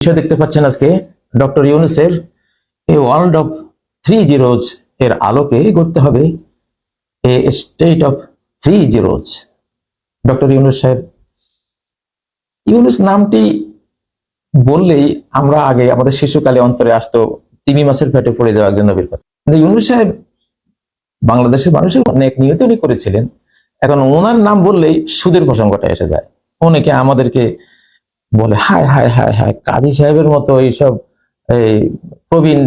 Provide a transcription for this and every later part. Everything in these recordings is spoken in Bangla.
বিষয় দেখতে পাচ্ছেন আজকে ডক্টর ইউনুসের a world of three zeros এর আলোকে করতে হবে a state of three zeros. Doctor Yunus সাহেব, ইউনুস নামটি বললেই আমরা আগে আমাদের শিশুকালে অন্তরে আসতো তিমি মাসের পেটে পড়ে যাওয়ার জন্য নবীর কথা কিন্তু ইউনুস সাহেব বাংলাদেশের মানুষের অনেক নিয়ত উনি করেছিলেন। এখন ওনার নাম বললেই সুদের প্রসঙ্গটা এসে যায়। অনেকে আমাদেরকে বলে, হায় হায় হায় হায়, কাজী সাহেবের মতো এইসব, এই প্রবীণ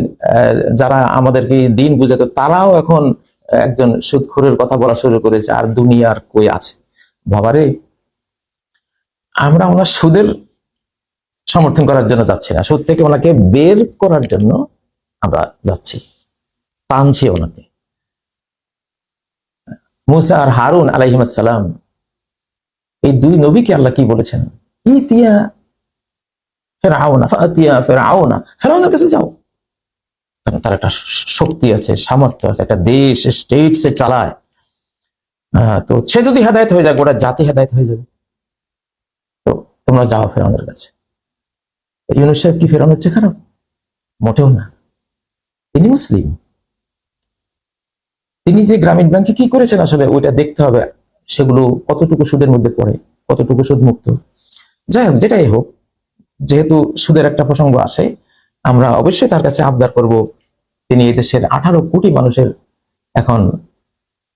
যারা আমাদেরকে দিন বুঝাতো, তারাও এখন একজন সুদখোরের কথা বলা শুরু করেছে, আর দুনিয়ার কই আছে? বাবারে আমরা ওনার সুদের সমর্থন করার জন্য যাচ্ছি না। সুদ থেকে ওনাকে বের করার জন্য আমরা যাচ্ছি, টানছি ওনাকে। মুসা আর হারুন আলাইহিমাসালাম এই দুই নবীকে আল্লাহ কি বলেছেন? ইতিয়া ফেরাউনা, ফাতিয়া ফেরাউনা। ফেরাউনের কাছে যাও। কারণ তার একটা শক্তি আছে, সামর্থ্য আছে, একটা দেশ স্টেট সে চালায়। তো সে যদি হেদায়ত হয়ে যায়, গোটা জাতি হেদায়ত হয়ে যাবে। তো তোমরা যাও ফেরাউনের কাছে। ইউনুস সাহেব কি ফেরাউন হচ্ছে খারাপ? মোটেও না। তিনি মুসলিম। তিনি যে গ্রামীণ ব্যাংকে কি করেছেন আসলে, ওইটা দেখতে হবে। সেগুলো কতটুকু সুদের মধ্যে পড়ে, কতটুকু সুদ মুক্ত যাই হোক, যেটাই হোক যেহেতু সুদের একটা প্রসঙ্গ আসে, আমরা অবশ্যই তার কাছে আবদার করব তিনি দেশের আঠারো কোটি মানুষের এখন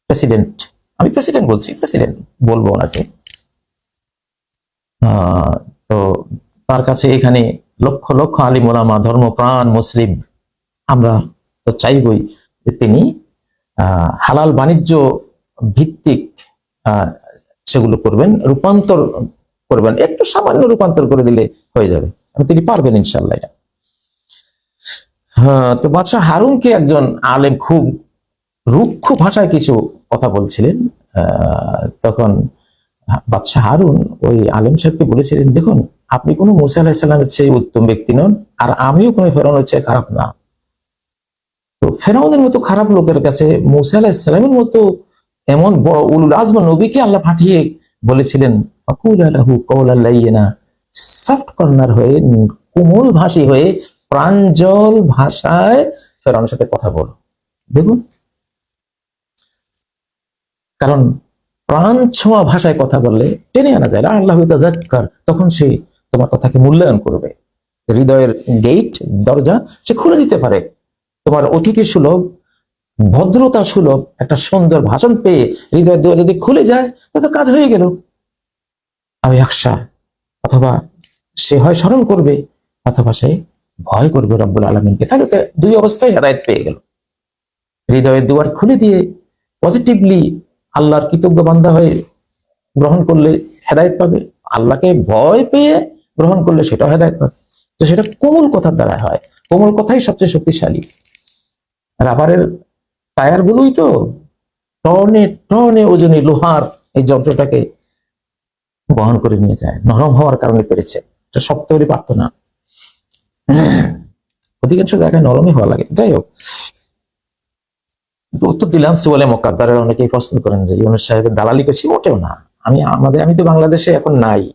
প্রেসিডেন্ট আমি প্রেসিডেন্ট বলছি প্রেসিডেন্ট বলব ওনাকে। তো তার কাছে এখানে লক্ষ লক্ষ আলিম ওলামা, ধর্মপ্রাণ, মুসলিম, আমরা তো চাইবই যে তিনি হালাল বাণিজ্য ভিত্তিক সেগুলো করবেন, রূপান্তর করবেন একটু সামান্য রূপান্তর করে দিলে হয়ে যাবে। তিনি পারবেন ইনশাল্লাহ এটা। হ্যাঁ, তো বাদশাহ হারুনকে একজন আলেম খুব রুক্ষ ভাষায় কিছু কথা বলছিলেন। তখন বাদশাহ হারুন ওই আলেম সাহেবকে বলেছিলেন দেখুন আপনি কোনো মুসা আলাহিসাল্লামের চেয়ে উত্তম ব্যক্তি নন আর আমিও কোনো ফেরাউনের চেয়ে খারাপ না। তো ফেরাউনের মতো খারাপ লোকের কাছে মুসা আলাহিসাল্লামের মতো এমন বড় উলুল আজমা নবীকে আল্লাহ পাঠিয়ে বলেছিলেন সফট কর্নার হয়ে, কোমল ভাষী হয়ে, প্রাঞ্জল ভাষায় ফেরাউনের সাথে কথা বলো। দেখুন, কারণ প্রাণ ছোঁয়া ভাষায় কথা বললে টেনে আনা যায়। আল্লাহ তখন সে তোমার কথাকে মূল্যায়ন করবে। হৃদয়ের গেট দরজা সে খুলে দিতে পারে। তোমার অতিথি সুলভ ভদ্রতা সুলভ একটা সুন্দর ভাষণ পেয়ে হৃদয়ের দরজা যদি খুলে যায় তাহলে কাজ হয়ে গেল। আমি আকশা অথবা সে হয় স্মরণ করবে, অথবা সে ভয় করবে রব্বুল আলমিনকে। তাহলে দুই অবস্থায় হেদায়ত পেয়ে গেল। হৃদয়ের দুয়ার খুলে দিয়ে পজিটিভলি আল্লাহর কৃতজ্ঞ বান্ধা হয়ে গ্রহণ করলে হেদায়ত পাবে। আল্লাহকে ভয় পেয়ে গ্রহণ করলে সেটাও হেদায়ত পাবে। তো সেটা কোমল কথার দ্বারা হয়। কোমল কথাই সবচেয়ে শক্তিশালী। রাবারের টায়ার গুলোই তো টনে টনে ওজনে লোহার এই যন্ত্রটাকে বহন করে নিয়ে যায়। নরম হওয়ার কারণে পেরেছে। এটা শক্ত হলে পারতো না। অধিকাংশ জায়গায় নরমই হওয়া লাগে। যাই হোক। উত্তর দিলাম সুবলে মোকাদ্দারের অনেকেই প্রশ্ন করেন যে, ইউনুস সাহেবের দালালি করছি মোটেও না। আমি, আমাদের, আমি তো বাংলাদেশে এখন নাই।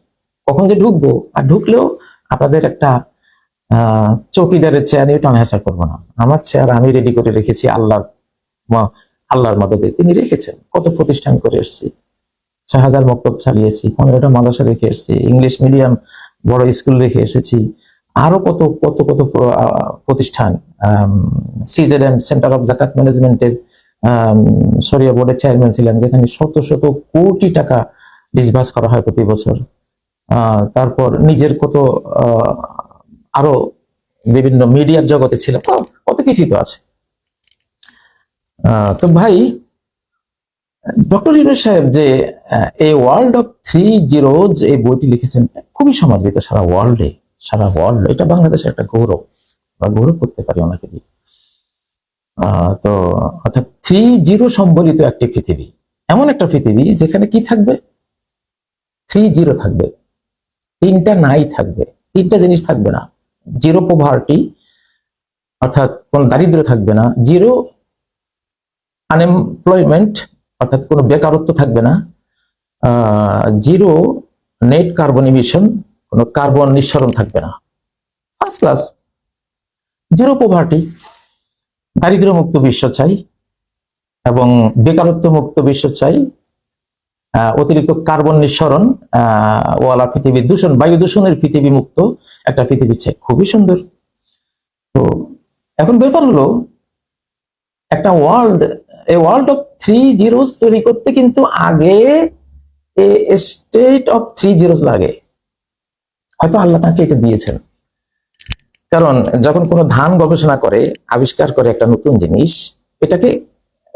কখন যে ঢুকবো? আর ঢুকলেও আপনাদের একটা, আহ, চৌকিদারের চেয়ার নিয়ে টানা হেসা করব না। আমার চেয়ার আমি রেডি করে রেখেছি আল্লাহর ম- আল্লাহর মদদে তিনি রেখেছেন। কত প্রতিষ্ঠান করে এসেছি। ছয় হাজার মক্তব চালিয়েছি, পনেরোটা মাদ্রাসা রেখে এসেছি, ইংলিশ মিডিয়াম বড় স্কুল রেখে এসেছি। আরও কত কত কত প্রতিষ্ঠান সিজেডএম সেন্টার অফ জাকাত ম্যানেজমেন্টের সরিয়া বোর্ডের চেয়ারম্যান ছিলেন, যেখানে শত শত কোটি টাকা ডিসবার্স করা হয় প্রতি বছর। তারপর নিজের কত আরও বিভিন্ন মিডিয়ার জগতে ছিল, তো কত কিছুই তো আছে। তো ভাই, ডক্টর ইউনুস সাহেব যে a world of three zeros এই বইটি লিখেছেন, খুবই সমাদৃত সারা ওয়ার্ল্ডে, সারা ওয়ার্ল্ড, এটা বাংলাদেশের একটা গৌরব, আমরা গৌরব করতে পারি ওনাকে দিয়ে। তো অর্থাৎ থ্রি জিরো সম্বলিত একটি পৃথিবী, এমন একটা পৃথিবী যেখানে কি থাকবে? থ্রি জিরো থাকবে, তিনটা নাই থাকবে, তিনটা জিনিস থাকবে না, জিরো পোভার্টি অর্থাৎ কোন দারিদ্র থাকবে না, জিরো আনএমপ্লয়মেন্ট অর্থাৎ কোনো বেকারত্ব থাকবে না জিরো নেট কার্বন ইমিশন কোনো কার্বন নিঃসরণ থাকবে না। ফার্স্ট ক্লাস জিরো পোভার্টি দারিদ্র মুক্ত বিশ্ব চাই এবং বেকারত্ব মুক্ত বিশ্ব চাই অতিরিক্ত কার্বন নিঃসরণ ওয়ালা পৃথিবী দূষণ, বায়ু দূষণের পৃথিবী মুক্ত একটা পৃথিবী চাই। খুবই সুন্দর। তো এখন ব্যাপার হলো একটা world a world of three zeros তৈরি করতে কিন্তু আগে a state of three zeros লাগে। হয়তো আল্লাহ তাকে এটা দিয়েছেন। কারণ যখন কোনো ধান গবেষণা করে, আবিষ্কার করে একটা নতুন জিনিস, এটাকে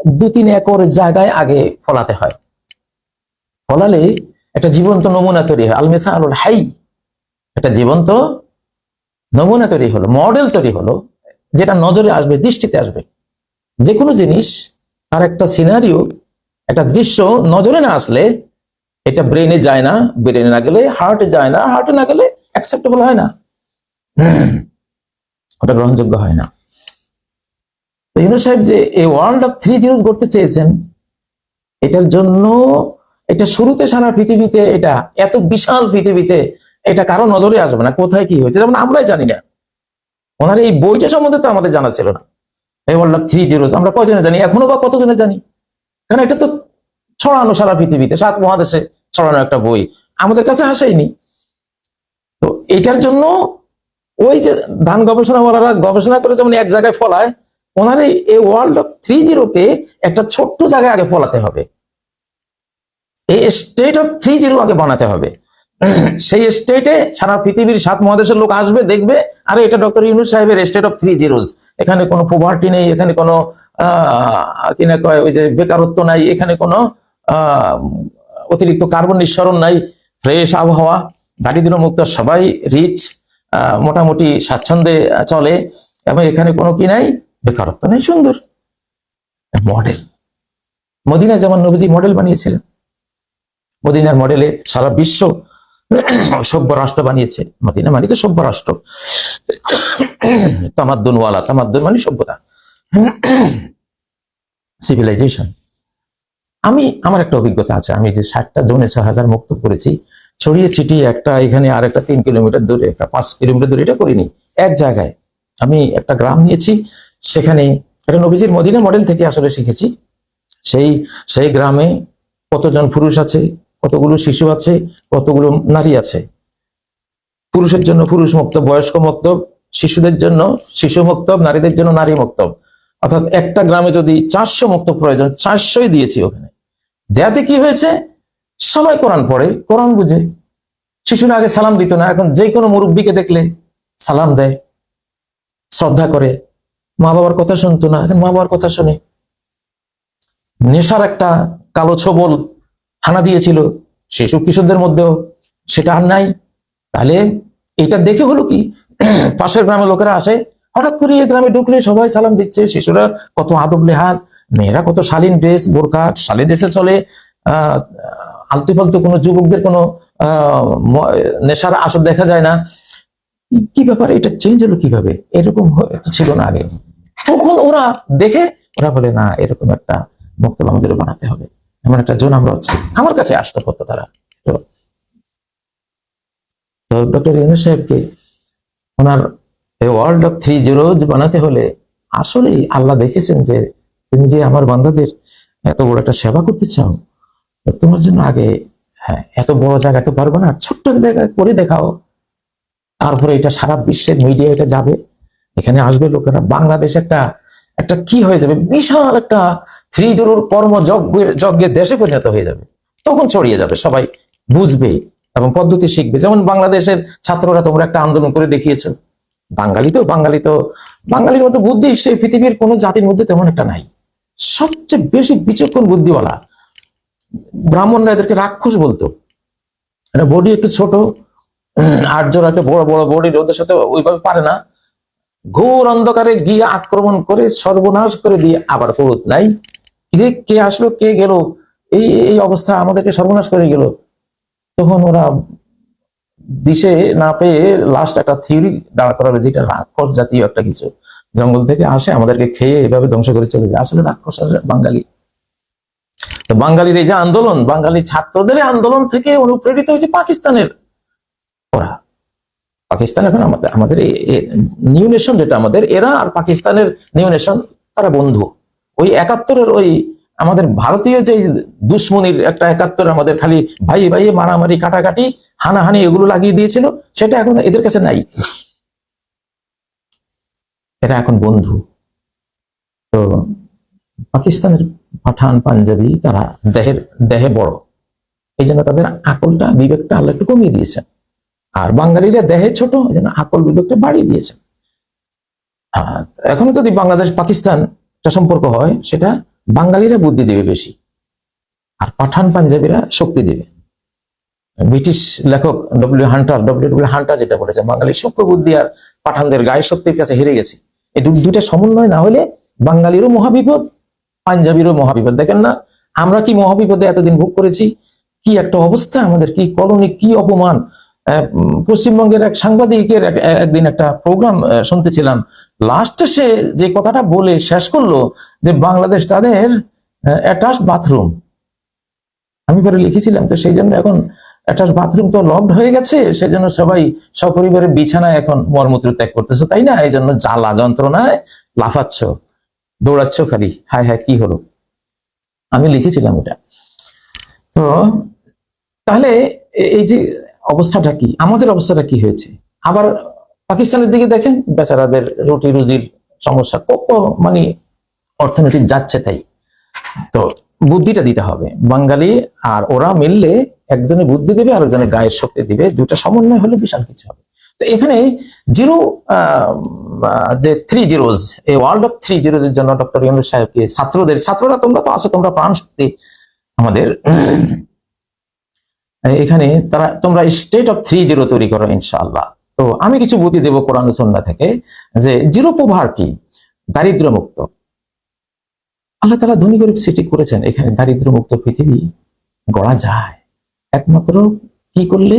দু তিন একর জায়গায় আগে ফলাতে হয়। ফলালে একটা জীবন্ত নমুনা তৈরি হয়। আলমেসা আলুল হাই, একটা জীবন্ত নমুনা তৈরি হলো, মডেল তৈরি হলো, যেটা নজরে আসবে, দৃষ্টিতে আসবে। যে কোনো জিনিস, তার একটা সিনারিও একটা দৃশ্য নজরে না আসলে এটা ব্রেনে যায় না ব্রেনে না গেলে হার্টে যায় না হার্টে না গেলে অ্যাকসেপ্টেবল হয় না। ওটা গ্রহণযোগ্য হয় না। তো ইউনুস সাহেব যে এই ওয়ার্ল্ড অফ থ্রি জিরোস করতে চেয়েছেন, এটার জন্য এটা শুরুতে সারা পৃথিবীতে, এটা এত বিশাল পৃথিবীতে, এটা কারও নজরে আসবে না, কোথায় কি হয়েছে, যেমন আমরাই জানি না। ওনার এই বইটা সম্বন্ধে তো আমাদের জানা ছিল না। এই অফ থ্রি জিরোস আমরা কজনে জানি? এখনও বা কতজনে জানি? কারণ এটা তো ছড়ানো সারা পৃথিবীতে, সাত মহাদেশে ছড়ানো একটা বই। আমাদের কাছে আসেনি তো এটার জন্য ওই যে ধান গবেষণাওয়ালারা গবেষণা করে যেমন এক জায়গায় ফলায়, ওনার এই ওয়ার্ল্ড অফ থ্রি জিরোকে একটা ছোট্ট জায়গায় আগে ফলাতে হবে। এই স্টেট অফ থ্রি জিরো আগে বানাতে হবে। সেই স্টেটে সারা পৃথিবীর সাত মহাদেশের লোক আসবে দেখবে আরে এটা ডক্টর ইউনুস সাহেবের স্টেট অফ থ্রি জিরোস এখানে কোনো পোভার্টি নেই এখানে কোনো আহ, কি না কয় ওই যে বেকারত্ব নাই এখানে কোনো অতিরিক্ত কার্বন নিঃসরণ নাই। ফ্রেশ আবহাওয়া দারিদ্র মুক্ত সবাই রিচ মোটামুটি স্বাচ্ছন্দ্যে চলে এবং এখানে কোনো কি নাই বেকারত্ব নেই সুন্দর। মডেল মদিনা যেমন নবীজি মডেল বানিয়েছিলেন। মদিনার মডেলে সারা বিশ্ব সভ্য রাষ্ট্র বানিয়েছে। মদিনা মানে তো সভ্য রাষ্ট্র। তামাদ্দুনওয়ালা, তামাদ্দুন মানে সভ্যতা। সিভিলাইজেশন আমি, আমার একটা অভিজ্ঞতা আছে। আমি যে ষাটটা জোনে ছয় হাজার মুক্ত করেছি, ছড়িয়ে ছিটিয়ে একটা এখানে আর একটা তিন কিলোমিটার দূরে, একটা পাঁচ কিলোমিটার দূরে এটা করিনি। এক জায়গায় আমি একটা গ্রাম নিয়েছি, সেখানে একটা নবীজির মদিনা মডেল থেকে আসলে শিখেছি। সেই সেই গ্রামে কতজন পুরুষ আছে কতগুলো শিশু আছে, কতগুলো নারী আছে? পুরুষের জন্য পুরুষ মুক্ত, বয়স্ক মুক্ত, শিশুদের জন্য শিশু মুক্ত, নারীদের জন্য নারী মুক্ত। অর্থাৎ একটা গ্রামে যদি চারশো মুক্ত প্রয়োজন, চারশোই দিয়েছি ওখানে। দেয়াতে কি হয়েছে? সবাই কোরআন পড়ে, কোরআন বুঝে। শিশুরা আগে সালাম দিত না, এখন যে কোনো মুরব্বীকে দেখলে সালাম দেয়, শ্রদ্ধা করে। মা বাবার কথা শুনতো না, এখন মা বাবার কথা শুনে। নেশার একটা কালো ছবল হানা দিয়েছিল শিশু কিশোরদের মধ্যেও, সেটা আর নাই। তাহলে এটা দেখে হলো কি? পাশের গ্রামের লোকেরা আসে, হঠাৎ করে এই গ্রামে ঢুকলে সবাই সালাম দিচ্ছে, শিশুরা কত আদব লেহাজ মেয়েরা কত শালীন ড্রেস বোরকা শালীন ড্রেসে চলে। আহ আলতু ফালতু কোনো যুবকদের কোনো নেশার আসর দেখা যায় না। কি- ব্যাপার? এটা চেঞ্জ হলো কীভাবে? এরকম ছিল না আগে। তখন ওরা দেখে, ওরা বলে, না, এরকম একটা মুক্ত আমাদের বানাতে হবে। এমন একটা জোন আমরা হচ্ছে। আমার কাছে আসতে করতো তারা। তো ডক্টর ইউনুস সাহেবকে ওনার ওয়ার্ল্ড অফ থ্রি জিরোজ বানাতে হলে আসলেই আল্লাহ দেখেছেন যে তুমি যে আমার বান্দাদের এত বড় একটা সেবা করতে চাও তোমার জন্য আগে হ্যাঁ এত বড় জায়গা তো পারব না, ছোট্ট জায়গায় করে দেখাও। তারপরে এটা সারা বিশ্বের মিডিয়া এটা যাবে। এখানে আসবে লোকেরা। বাংলাদেশ একটা একটা কি হয়ে যাবে? বিশাল একটা থ্রি জিরোর কর্মযজ্ঞের যজ্ঞের দেশে পরিণত হয়ে যাবে। তখন ছড়িয়ে যাবে, সবাই বুঝবে এবং পদ্ধতি শিখবে। যেমন বাংলাদেশের ছাত্ররা তোমরা একটা আন্দোলন করে দেখিয়েছো। বাঙালি তো বাঙালি তো বাঙালির মতো বুদ্ধি সেই পৃথিবীর কোনো জাতির মধ্যে তেমন একটা নাই। সবচেয়ে বেশি বিচক্ষণ বুদ্ধিওয়ালা ব্রাহ্মণরা এদেরকে রাক্ষস বলতো। বডি একটু ছোট আর্যরা আর একটা বড় বড় বডি ওদের সাথে ওইভাবে পারে না। ঘোর অন্ধকারে গিয়ে আক্রমণ করে সর্বনাশ করে দিয়ে আবার ফেরত নাই। কিরে, কে আসলো, কে গেল? এই এই অবস্থা আমাদেরকে সর্বনাশ করে গেল। তখন ওরা দিশে না পেয়ে লাস্ট একটা থিওরি দাঁড় করালো, যেটা রাক্ষস জাতীয় একটা কিছু। জঙ্গল থেকে আসে, আমাদেরকে খেয়ে এভাবে ধ্বংস করে চলে যায়। আসলে রাক্ষস বাঙালি। তো বাঙালির এই যে আন্দোলন, বাঙালি ছাত্রদের আন্দোলন থেকে অনুপ্রেরিত হয়েছে পাকিস্তানের ওরা। পাকিস্তান এখন আমাদের আমাদের নিউ নেশন যেটা আমাদের, এরা আর পাকিস্তানের নিউ নেশন তারা বন্ধু। ওই একাত্তরের ওই আমাদের ভারতীয় যে দুশ্মনির একটা একাত্তর আমাদের খালি ভাই ভাই মারামারি, কাটাকাটি, হানাহানি এগুলো লাগিয়ে দিয়েছিল, সেটা এখন এদের কাছে নাই। এরা এখন বন্ধু। তো পাকিস্তানের পাঠান পাঞ্জাবি তারা দেহের, দেহে বড়। এই জন্য তাদের আকলটা, বিবেকটা আল্লাহ একটু কমিয়ে দিয়েছেন। বাঙালিরা দেহে ছোট জন্য আকল বিবেকটা বাড়িয়ে দিয়েছেন আর এখনও যদি বাংলাদেশ পাকিস্তান সম্পর্ক হয়, সেটা বাঙালিরা বুদ্ধি দেবে বেশি। আর পাঠান পাঞ্জাবিরা শক্তি দেবে। ব্রিটিশ লেখক W Hunter, W W Hunter যেটা বলেছে, বাঙালি সূক্ষ্ম বুদ্ধি আর পাঠানদের গায়ের শক্তির কাছে হেরে গেছে। এই দু- দুইটা সমন্বয় না হলে বাঙালিরও মহাবিপদ, পাঞ্জাবিরও মহাবিপদ। দেখেন না, আমরা কি মহাবিপদে এতদিন ভোগ করেছি? কি একটা অবস্থা, আমাদের কি কলোনি, কি অপমান? পশ্চিমবঙ্গের এক সাংবাদিকের এক- একদিন একটা প্রোগ্রাম শুনতেছিলাম। লাস্টে সে যে কথাটা বলে শেষ করল যে বাংলাদেশ তাদের অ্যাটাচ বাথরুম আমি পরে লিখেছিলাম, তো সেই জন্য এখন অ্যাটাচ বাথরুম তো লকড হয়ে গেছে, সেই জন্য সবাই সপরিবারে বিছানায় এখন মর্মূত্র ত্যাগ করতেছো, তাই না? এই জন্য জ্বালা যন্ত্রণায় লাফাচ্ছ, দৌড়াচ্ছ খালি। হায় হায়, কি হলো? আমি লিখেছিলাম এটা। তো তাহলে এই যে অবস্থাটা কি? আমাদের অবস্থাটা কি হয়েছে? আবার পাকিস্তানের দিকে দেখেন, বেচারাদের রুটি রুজির সমস্যা কত মানে অর্থনৈতিক যাচ্ছে তাই। তো বুদ্ধিটা দিতে হবে। বাঙালি আর ওরা মিললে একজনে বুদ্ধি দেবে আর একজনে গায়ের শক্তি দিবে। দুটা সমন্বয় হলে বিশাল কিছু হবে। তো এখানে জিরো যে থ্রি জিরোজ এই ওয়ার্ল্ড অফ থ্রি জিরোজ এর জন্য ডক্টর ইউনুস সাহেবকে ছাত্রদের, ছাত্ররা তোমরা তো আছো, তোমরা প্রাণ শক্তি আমাদের এখানে তারা, তোমরা স্টেট অফ থ্রি জিরো তৈরি করো, ইনশাআল্লাহ। তো আমি কিছু বুদ্ধি দেবো কোরআন সন্না থেকে, যে জিরো পোভার কি? দারিদ্র মুক্ত আল্লাহ তারা ধনী গরিব সৃষ্টি করেছেন, এখানে দারিদ্র মুক্ত পৃথিবী গড়া যায়। একমাত্র কি করলে?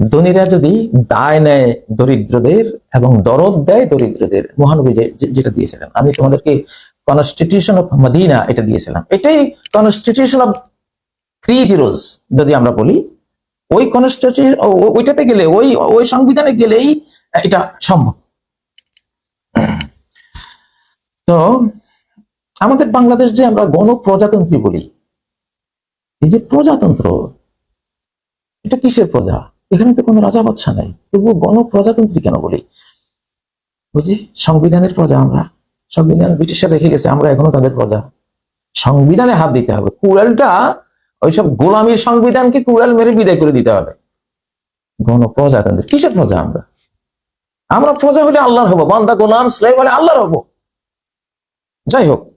ধনীরা যদি দায় নেয় দরিদ্রদের এবং দরদ দেয় দরিদ্রদের, মহানবী যেটা দিয়েছিলেন। আমি তোমাদেরকে কনস্টিটিউশন অফ মদিনা এটা দিয়েছিলাম। এটাই কনস্টিটিউশন অফ থ্রি জিরোজ যদি আমরা বলি, ওই কনস্টিটিউশন ওইটাতে গেলে, ওই ওই সংবিধানে গেলেই এটা সম্ভব। তো আমাদের বাংলাদেশ যে আমরা গণপ্রজাতন্ত্রী বলি, এই যে প্রজাতন্ত্র, এটা কিসের প্রজা? এখানে তো কোনো রাজা বাদশা নাই। তবুও গণপ্রজাতন্ত্রী কেন বলি? বুঝি সংবিধানের প্রজা আমরা, সংবিধান ব্রিটিশরা রেখে গেছে, আমরা এখনও তাদের প্রজা। সংবিধানে হাত দিতে হবে। কুড়ালটা ওইসব গোলামীর সংবিধানকে কুড়াল মেরে বিদায় করে দিতে হবে। গণ গণপ্রজাতন্ত্র কিসের প্রজা আমরা? আমরা প্রজা হলে আল্লাহর হব। বান্দা, গোলাম স্লেভ বলে আল্লাহর হব। যাই হোক।